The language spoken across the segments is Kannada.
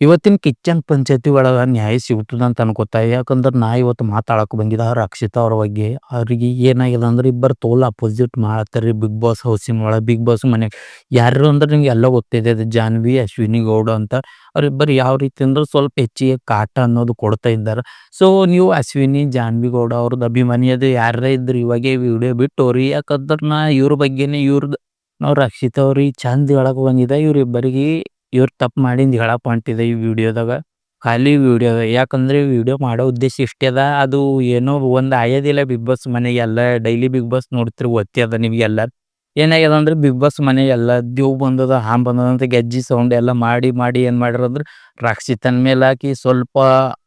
ಇವತ್ತಿನ ಕಿಚ್ಚನ್ ಪಂಚಾಯತಿ ಒಳಗೆ ನ್ಯಾಯ ಸಿಗುತ್ತದೆ ಅಂತ ಅನ್ಕೋತಾ ಯಾಕಂದ್ರೆ ನಾ ಇವತ್ತು ಮಾತಾಡಕ್ಕೆ ಬಂದಿದ್ದ ರಕ್ಷಿತಾ ಅವ್ರ ಬಗ್ಗೆ ಅವ್ರಿಗೆ ಏನಾಗಿದೆ ಅಂದ್ರೆ ಇಬ್ಬರು ತೋಲ್ ಅಪೋಸಿಟ್ ಮಾಡ್ತಾರೆ ಬಿಗ್ ಬಾಸ್ ಹೌಸಿನ ಒಳಗೆ. ಬಿಗ್ ಬಾಸ್ ಮನೆ ಯಾರು ಅಂದ್ರೆ ನಿಮ್ಗೆ ಎಲ್ಲ ಗೊತ್ತಿದೆ ಅದು ಜಾನ್ವಿ ಅಶ್ವಿನಿ ಗೌಡ ಅಂತ. ಅವ್ರಿಬ್ಬರು ಯಾವ ರೀತಿ ಅಂದ್ರೆ ಸ್ವಲ್ಪ ಹೆಚ್ಚಿಗೆ ಕಾಟ ಅನ್ನೋದು ಕೊಡ್ತಾ ಇದ್ದಾರೆ. ಸೊ ನೀವು ಅಶ್ವಿನಿ ಜಾನ್ವಿ ಗೌಡ ಅವ್ರದ್ದು ಅಭಿಮಾನಿ ಅದು ಯಾರೇ ಇದ್ರು ಇವಾಗೆ ವಿಡಿಯೋ ಬಿಟ್ಟು ಅವ್ರಿ ಯಾಕಂದ್ರೆ ನಾ ಇವ್ರ ಬಗ್ಗೆನೇ ಇವ್ರದ್ದು ನಾವು ರಕ್ಷಿತಾ ಅವ್ರಿಗೆ ಚಂದ ಹೇಳಕ್ಕೆ ಬಂದಿದೆ ಇವ್ರಿಬ್ಬರಿಗೆ ಇವ್ರು ತಪ್ಪು ಮಾಡಿಂದ ಹೇಳಪ್ಪ ಹೊಂಟಿದೆ ಈ ವಿಡಿಯೋದಾಗ. ಖಾಲಿ ವಿಡಿಯೋ ಯಾಕಂದ್ರೆ ವಿಡಿಯೋ ಮಾಡೋ ಉದ್ದೇಶ ಇಷ್ಟೇ ಅದ. ಅದು ಏನೋ ಒಂದು ಆಯೋದಿಲ್ಲ ಬಿಗ್ ಬಾಸ್ ಮನೆಗೆ ಎಲ್ಲ ಡೈಲಿ ಬಿಗ್ ಬಾಸ್ ನೋಡ್ತಿರಿ ಒತ್ತಿ ಅದ ನಿಮ್ಗೆಲ್ಲ ಏನಾಗ್ಯದ ಅಂದ್ರೆ ಬಿಗ್ ಬಾಸ್ ಮನೆ ಎಲ್ಲ ದೇವ್ ಬಂದದ, ಹಾಂ ಬಂದದ ಅಂತ ಗೆಜ್ಜಿ ಸೌಂಡ್ ಎಲ್ಲ ಮಾಡಿ ಮಾಡಿ ಏನ್ ಮಾಡ್ಯಾರ ರಕ್ಷಿತನ್ ಮೇಲೆ ಹಾಕಿ ಸ್ವಲ್ಪ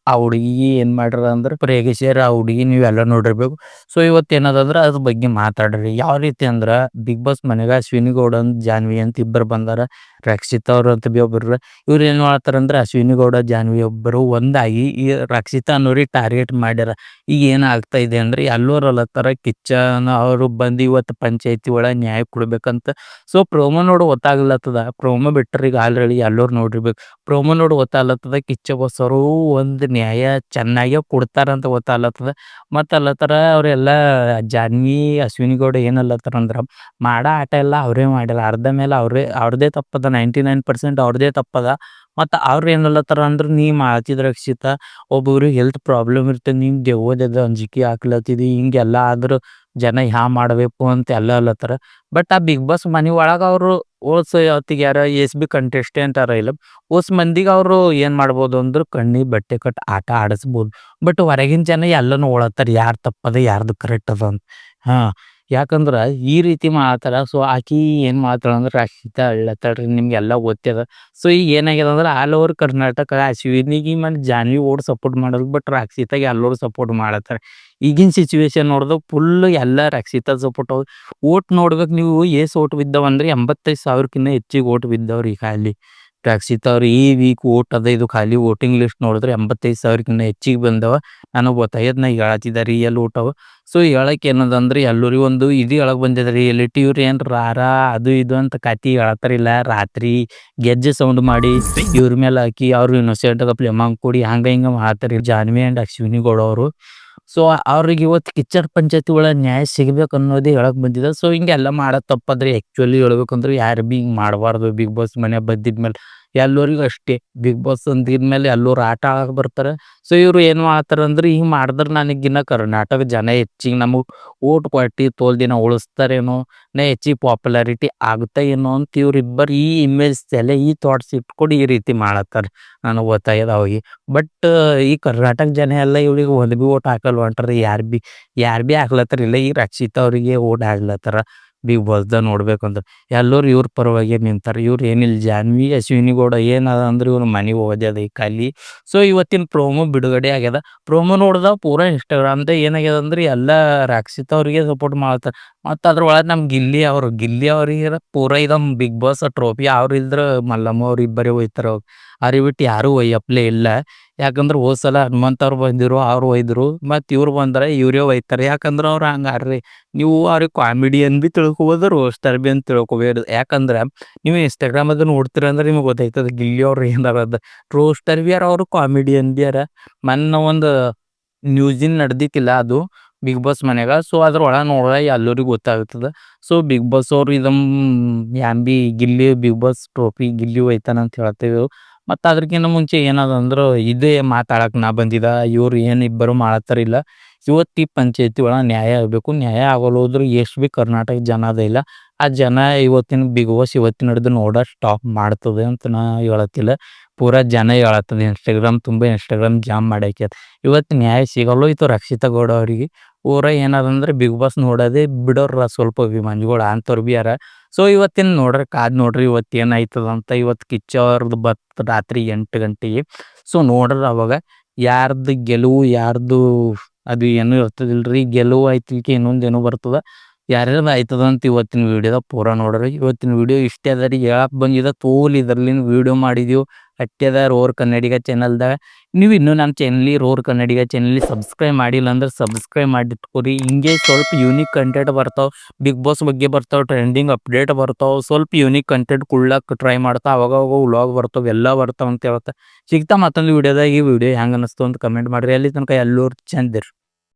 ಆ ಹುಡುಗಿ ಏನ್ ಮಾಡ್ರ ಅಂದ್ರ ಪ್ರೇಗಿಸ್ಯಾರ ಆ ಹುಡುಗಿ ಎಲ್ಲ ನೋಡಿರ್ಬೇಕು. ಸೊ ಇವತ್ತು ಏನದಂದ್ರೆ ಅದ್ರ ಬಗ್ಗೆ ಮಾತಾಡ್ರಿ. ಯಾವ ರೀತಿ ಅಂದ್ರ ಬಿಗ್ ಬಾಸ್ ಮನೆಗ ಅಶ್ವಿನಿ ಗೌಡ ಅಂತ ಜಾನ್ವಿ ಅಂತ ಇಬ್ಬರು ಬಂದಾರ. ರಕ್ಷಿತಾ ಅವ್ರ ಅಂತ ಬಿ ಒಬ್ಬರು ಇವ್ರ ಏನ್ ಮಾಡ್ತಾರ ಅಂದ್ರ ಅಶ್ವಿನಿ ಗೌಡ, ಜಾನ್ವಿ ಒಬ್ಬರು ಒಂದಾಗಿ ಈ ರಕ್ಷಿತಾ ಅನ್ನೋರಿಗೆ ಟಾರ್ಗೆಟ್ ಮಾಡ್ಯಾರ. ಈಗ ಏನ್ ಆಗ್ತಾ ಇದೆ ಅಂದ್ರೆ ಎಲ್ಲರೂ ಅಲ್ಲತ್ತಾರ ಕಿಚ್ಚನ ಅವರು ಬಂದು ಇವತ್ತು ಪಂಚಾಯತಿ ಒಳಗ ನ್ಯಾಯ ಕೊಡ್ಬೇಕಂತ. ಸೊ ಪ್ರೋಮೋ ನೋಡಿ ಗೊತ್ತಾಗ್ಲತ್ತದ. ಪ್ರೋಮೋ ಬಿಟ್ಟರೆ ಈಗ ಆಲ್ರೆಡಿ ಎಲ್ಲರು ನೋಡಿರ್ಬೇಕು. ಪ್ರೋಮೋ ನೋಡ್ ಗೊತ್ತಾಗ್ಲತ್ತದ ಕಿಚ್ಚ ಬಸ್ ಅವರು ಒಂದ್ ನ್ಯಾಯ ಚೆನ್ನಾಗಿ ಕೊಡ್ತಾರಂತ ಗೊತ್ತಾಗ್ಲತ್ತದ. ಮತ್ತು ಅಲ್ಲತ್ತಾರ ಅವರೆಲ್ಲ ಜಾನ್ವಿ, ಅಶ್ವಿನಿ ಗೌಡ ಏನಲ್ಲತ್ತರ ಅಂದ್ರೆ ಮಾಡ ಆಟ ಎಲ್ಲ ಅವರೇ ಮಾಡ್ಯಾರ ಅರ್ಧ ಮೇಲೆ ಅವ್ರೇ, ಅವ್ರದೇ ತಪ್ಪದ, ನೈಂಟಿ ನೈನ್ ಪರ್ಸೆಂಟ್ ಅವ್ರದೇ ತಪ್ಪದ. ಮತ್ತು ಅವ್ರು ಏನಲ್ಲತ್ತರ ಅಂದ್ರ ನೀ ಮಾಡ್ತಿದ್ರೆ ರಕ್ಷಿತ, ಒಬ್ಬೊಬ್ರಿಗೆ ಹೆಲ್ತ್ ಪ್ರಾಬ್ಲಮ್ ಇರ್ತದೆ, ನೀನ್ ದೆವ್ವದ ಅಂಜಿಕೆ ಹಾಕ್ಲತ್ತಿದಿ ಹಿಂಗೆಲ್ಲ ಆದ್ರೆ ಜನ ಹ್ಯಾ ಮಾಡಬೇಕು ಅಂತ ಎಲ್ಲ ಅಲ್ಲತ್ತಾರ. ಬಟ್ ಆ ಬಿಗ್ ಬಾಸ್ ಮನಿ ಒಳಗೆ ಅವರು ಓಸ್ ಅವತ್ತಿಗೆ ಯಾರ ಎಸ್ ಬಿ ಕಂಟೆಸ್ಟೆಂಟ್ ಅರ ಇಲ್ಲ, ಓಸ್ ಮಂದಿಗೆ ಅವರು ಏನ್ ಮಾಡ್ಬೋದು ಅಂದ್ರೆ ಕಣ್ಣಿ ಬಟ್ಟೆ ಕಟ್ ಆಟ ಆಡಿಸ್ಬೋದು. ಬಟ್ ಹೊರಗಿನ ಜನ ಎಲ್ಲನೂ ಓಳತ್ತಾರ, ಯಾರು ತಪ್ಪದ ಯಾರ್ದು ಕರೆಕ್ಟ್ ಅದ ಅಂತ. ಹಾ. ಯಾಕಂದ್ರ ಈ ರೀತಿ ಮಾಡತ್ತಾರ ಸೊ ಆಕಿ ಏನ್ ಮಾಡ್ತಾಳ ಅಂದ್ರೆ ರಕ್ಷಿತ ಅಳ್ಳತ್ತಾಳ್ರಿ ನಿಮ್ಗೆಲ್ಲ ಗೊತ್ತದ. ಸೊ ಈಗ ಏನಾಗ್ಯದ ಅಂದ್ರೆ ಆಲ್ ಓವರ್ ಕರ್ನಾಟಕ ಅಶ್ವಿನಿಗೆ ಮತ್ತೆ ಜಾನ್ವಿ ಓಡ್ ಸಪೋರ್ಟ್ ಮಾಡೋದು ಬಟ್ ರಕ್ಷಿತಾಗೆ ಎಲ್ಲರೂ ಸಪೋರ್ಟ್ ಮಾಡತ್ತಾರ. ಈಗಿನ ಸಿಚುವೇಶನ್ ನೋಡಿದ್ರೆ ಫುಲ್ ಎಲ್ಲ ರಕ್ಷಿತ ಸಪೋರ್ಟ್ ಓಟ್ ನೋಡ್ಬೇಕು ನೀವು ಏಸ್ ಓಟ್ ಬಿದ್ದಾವ ಅಂದ್ರೆ ಎಂಬತ್ತೈದು ಸಾವಿರಕ್ಕಿಂತ ಹೆಚ್ಚಿಗೆ ಓಟ್ ಬಿದ್ದಾವ್ರಿ ಖಾಲಿ ರಕ್ಷಿತಾ ತವ್ರು ಈ ವೀಕ್ ಓಟ್ ಅದ, ಇದು ಖಾಲಿ ವೋಟಿಂಗ್ ಲಿಸ್ಟ್ ನೋಡಿದ್ರೆ ಎಂಬತ್ತೈದು ಸಾವಿರಕ್ಕಿಂತ ಹೆಚ್ಚಿಗೆ ಬಂದವ. ನನಗೆ ಗೊತ್ತಾಯ್ತು ನಾ ಹೇಳತ್ತಿದ್ದಾರೆ ರೀ ಓಟ್ ಅವ. ಸೊ ಹೇಳಕ್ ಏನದಂದ್ರೆ ಎಲ್ಲರಿಗೂ ಒಂದು ಇದು ಹೇಳಕ್ ಬಂದಿದೆ ರಿಯಾಲಿಟಿ ಇವ್ರು ಏನ್ ರಾರ, ಅದು ಇದು ಅಂತ ಕತಿ ಹೇಳತ್ತಾರಿಲ್ಲ. ರಾತ್ರಿ ಗೆಜ್ಜೆ ಸೌಂಡ್ ಮಾಡಿ ಇವ್ರ ಮೇಲೆ ಹಾಕಿ ಅವ್ರು ಇನ್ನೊಸೆಂಟ್ ಪ್ಲೇ ಕೊಡಿ, ಹಂಗ ಹಿಂಗ ಮಾಡ್ತಾರೆ. ಜಾನ್ವಿ ಅಂಡ್ ಅಶ್ವಿನಿ ಗೌಡ ಅವರು ಸೊ, ಅವ್ರಿಗೆ ಇವತ್ತು ಕಿಚ್ಚರ್ ಪಂಚಾಯತಿ ಒಳಗೆ ನ್ಯಾಯ ಸಿಗ್ಬೇಕು ಅನ್ನೋದೇ ಹೇಳಕ್ ಬಂದಿದೆ ಸೊ, ಹಿಂಗೆಲ್ಲ ಮಾಡೋದು ತಪ್ಪಾದ್ರೆ ಆ್ಯಕ್ಚುಲಿ ಹೇಳ್ಬೇಕಂದ್ರೆ ಯಾರು ಬಿ ಹಿಂಗೆ ಮಾಡಬಾರ್ದು. ಬಿಗ್ ಬಾಸ್ ಮನೆ ಬಂದಿದ್ಮೇಲೆ ಎಲ್ಲರಿಗೂ ಅಷ್ಟೇ. ಬಿಗ್ ಬಾಸ್ ಅಂದಿದ್ಮೇಲೆ ಎಲ್ಲರೂ ಆಟ ಆಡಕ್ಕೆ ಬರ್ತಾರೆ. ಸೊ ಇವ್ರು ಏನು ಮಾಡ್ತಾರ ಅಂದ್ರೆ, ಹಿಂಗೆ ಮಾಡಿದ್ರೆ ನನಗಿನ್ನ ಕರ್ನಾಟಕ ಜನ ಹೆಚ್ಚಿಗೆ ನಮಗೆ ಓಟ್ ಕೊಟ್ಟು ತೋಲ್ ದಿನ ಉಳಿಸ್ತಾರೇನೋ, ನಾ ಹೆಚ್ಚಿಗೆ ಪಾಪ್ಯುಲಾರಿಟಿ ಆಗುತ್ತೆ ಏನೋ ಅಂತ ಇವ್ರಿಬ್ಬರು ಈ ಇಮೇಜ್ ತಲೆ, ಈ ಥಾಟ್ಸ್ ಇಟ್ಕೊಂಡು ಈ ರೀತಿ ಮಾಡತ್ತಾರೆ ನನಗೆ ಗೊತ್ತಾಗ್ಯದ ಹೋಗಿ ಬಟ್ ಈ ಕರ್ನಾಟಕ ಜನ ಎಲ್ಲ ಇವ್ರಿಗೆ ಒಂದು ಬಿ ಓಟ್ ಹಾಕಲ್ ಹೊಂಟ್ರಿ ಯಾರು ಬಿ ಯಾರು ಬಿ ಹಾಕ್ಲತ್ತಾರ ಇಲ್ಲ, ಈ ರಕ್ಷಿತ ಅವರಿಗೆ ಓಟ್ ಹಾಕ್ಲತ್ತಾರ. ಬಿಗ್ ಬಾಸ್ದಾಗ ನೋಡ್ಬೇಕಂದ್ರೆ ಎಲ್ಲರೂ ಇವ್ರ ಪರವಾಗಿ ನಿಂತಾರೆ. ಇವ್ರು ಏನಿಲ್ಲ, ಜಾನ್ವಿ, ಅಶ್ವಿನಿ ಗೌಡ ಏನದ ಅಂದ್ರೆ ಇವ್ರ ಮನೆಗೆ ಓದ್ಯದ ಈ ಖಾಲಿ ಸೊ ಇವತ್ತಿನ ಪ್ರೋಮೋ ಬಿಡುಗಡೆ ಆಗ್ಯದ. ಪ್ರೋಮೋ ನೋಡ್ದ ಪೂರಾ ಇನ್ಸ್ಟಾಗ್ರಾಮ್ದಾಗ ಏನಾಗ್ಯದ ಅಂದ್ರೆ ಎಲ್ಲ ರಾಕ್ಷಿತ ಅವ್ರಿಗೆ ಸಪೋರ್ಟ್ ಮಾಡ್ತಾರೆ ಮತ್ತು ಅದ್ರೊಳಗೆ ನಮ್ಮ ಗಿಲ್ಲಿ ಅವರು, ಗಿಲ್ಲಿ ಅವ್ರಿಗೆ ಪೂರಾ ಇದಮ್ ಬಿಗ್ ಬಾಸ್ ಟ್ರೋಫಿ ಅವ್ರು ಇಲ್ದ್ರ ಮಲ್ಲಮ್ಮ ಅವ್ರು ಇಬ್ಬರೇ ಒಯ್ತಾರ ಅವ್ರಿಗೆ ಬಿಟ್ಟು ಯಾರೂ ಒಯ್ಯಪ್ಲೆ ಇಲ್ಲ. ಯಾಕಂದ್ರೆ ಹೋದ ಸಲ ಹನುಮಂತ ಅವ್ರು ಬಂದಿರು, ಅವ್ರು ಒಯ್ದರು, ಮತ್ತು ಇವ್ರು ಬಂದ್ರೆ ಇವರೇ ಒಯ್ತಾರೆ. ಯಾಕಂದ್ರೆ ಅವ್ರು ಹಂಗಾರ್ರಿ, ನೀವು ಅವ್ರಿಗೆ ಕಾಮಿಡಿಯನ್ ಬಿ ತಿಳ್ಕೊಬೋದು ರೋಸ್ಟರ್ ಬಿ ಅಂತ ತಿಳ್ಕೊಬೋದು ಯಾಕಂದ್ರೆ ನೀವು ಇನ್ಸ್ಟಾಗ್ರಾಮ್ ಅದು ನೋಡ್ತೀರ ಅಂದ್ರೆ ನಿಮಗೆ ಗೊತ್ತಾಯ್ತದ ಗಿಲ್ಲಿ ಅವ್ರು ಅದ. ರೋಸ್ಟರ್ ಬಿ ಯಾರ, ಅವರು ಕಾಮಿಡಿಯನ್ ಬಿ ಯಾರ. ಮೊನ್ನೆ ಒಂದು ನ್ಯೂಸಿನ್ ನಡ್ದಿಕ್ಕಿಲ್ಲ ಅದು ಬಿಗ್ ಬಾಸ್ ಮನ್ಯಾಗ. ಸೊ ಅದ್ರ ಒಳಗೆ ಎಲ್ಲರಿಗೂ ಗೊತ್ತಾಗ್ತದೆ. ಸೊ ಬಿಗ್ ಬಾಸ್ ಅವರು ಇದಮ್, ಯಾನ್ B Gilli Bigg Boss trophy Gilli ಒಯ್ತಾನ ಅಂತ ಹೇಳ್ತೇವೆ ಮತ್ತು ಅದಕ್ಕಿಂತ ಮುಂಚೆ ಏನದ ಅಂದ್ರೆ ಇದೇ ಮಾತಾಡಕ್ಕೆ ನಾ ಬಂದಿದ್ದ ಇವ್ರು ಏನು ಇಬ್ಬರು ಮಾಡತ್ತಾರಿಲ್ಲ ಇವತ್ತು ಪಂಚಾಯತಿ ಒಳಗೆ ನ್ಯಾಯ ಆಗಬೇಕು, ನ್ಯಾಯ ಆಗಲ್ಲ ಹೋದ್ರು ಎಷ್ಟು ಬಿ ಕರ್ನಾಟಕ ಜನ ಅದ ಇಲ್ಲ. ಆ ಜನ ಇವತ್ತಿನ ಬಿಗ್ ಬಾಸ್ ಇವತ್ತಿನ ಹಿಡ್ದು ನೋಡ ಸ್ಟಾಪ್ ಮಾಡ್ತದೆ ಅಂತ ನಾ ಹೇಳತ್ತಿಲ್ಲ. ಪೂರ ಜನ ಹೇಳತ್ತದ ಇನ್ಸ್ಟಾಗ್ರಾಮ್ ತುಂಬ ಇನ್ಸ್ಟಾಗ್ರಾಮ್ ಜಾಮ್ ಮಾಡ್ಯಾಕ್ಯದ. ಇವತ್ತು ನ್ಯಾಯ ಸಿಗಲ್ಲ ಇತ್ತು ರಕ್ಷಿತಾ ಗೌಡ ಅವರಿಗೆ. ಪೂರ ಏನದಂದ್ರೆ ಬಿಗ್ ಬಾಸ್ ನೋಡೋದೇ ಬಿಡೋರ ಸ್ವಲ್ಪ ಅಭಿಮಾನಿಗಳು, ಅಂಥವ್ರು ಬಿ ಯಾರ ಸೊ ಇವತ್ತಿನ ನೋಡ್ರಿ, ಕಾದ್ ನೋಡ್ರಿ, ಇವತ್ತು ಏನಾಯ್ತದ ಅಂತ ಇವತ್ತು ಕಿಚ್ಚವ್ರದ್ದು ಬತ್ ರಾತ್ರಿ ಎಂಟು ಗಂಟೆಗೆ. ಸೊ ನೋಡ್ರಿ ಅವಾಗ ಯಾರ್ದು ಗೆಲುವು, ಯಾರ್ದು ಅದು ಏನು ಇರ್ತದಿಲ್ರಿ. ಗೆಲುವು ಆಯ್ತಿಲ್ಕೆ ಇನ್ನೊಂದು ಏನೋ ಬರ್ತದ. ಯಾರ್ಯಾರು ಆಯ್ತದ ಅಂತ ಇವತ್ತಿನ ವಿಡಿಯೋದಾಗ ಪೂರ ನೋಡ್ರಿ. ಇವತ್ತಿನ ವಿಡಿಯೋ ಇಷ್ಟೇ ಅದ ರೀ. ಹೇಳಕ್ ಬಂದಿದ ತೋಲ್ ಇದ್ರಲ್ಲಿ ವಿಡಿಯೋ ಮಾಡಿದೀವಿ. ಅಟ್ಟೆದ ರೋರ್ ಕನ್ನಡಿಗ ಚಾನಲ್ದಾಗ ನೀವು ಇನ್ನೂ ನಮ್ಮ channel roar Kannadiga channel subscribe ಮಾಡಿಲ್ಲ ಅಂದ್ರೆ ಸಬ್ಸ್ಕ್ರೈಬ್ ಮಾಡಿಟ್ಕೋರಿ. ಹಿಂಗೆ ಸ್ವಲ್ಪ ಯೂನಿಕ್ ಕಂಟೆಂಟ್ ಬರ್ತಾವ. ಬಿಗ್ ಬಾಸ್ ಬಗ್ಗೆ ಬರ್ತಾವ ಟ್ರೆಂಡಿಂಗ್ ಅಪ್ಡೇಟ್ ಬರ್ತಾವ. ಸ್ವಲ್ಪ ಯೂನಿಕ್ ಕಂಟೆಂಟ್ ಕೊಡ್ಲಕ್ಕೆ ಟ್ರೈ ಮಾಡ್ತಾ ಅವಾಗ ಅವಾಗ ವ್ಲಾಗ್ ಬರ್ತಾವ, ಎಲ್ಲ ಬರ್ತಾವ ಅಂತ ಹೇಳ್ತಾ ಸಿಗ್ತಾ ಮತ್ತೊಂದು ವಿಡಿಯೋದಾಗ ಈ ವಿಡಿಯೋ ಹೆಂಗೆ ಅನಿಸ್ತು ಅಂತ ಕಮೆಂಟ್ ಮಾಡ್ರಿ. ಅಲ್ಲಿ ತನಕ ಎಲ್ಲರೂ ಚಂದಿರ್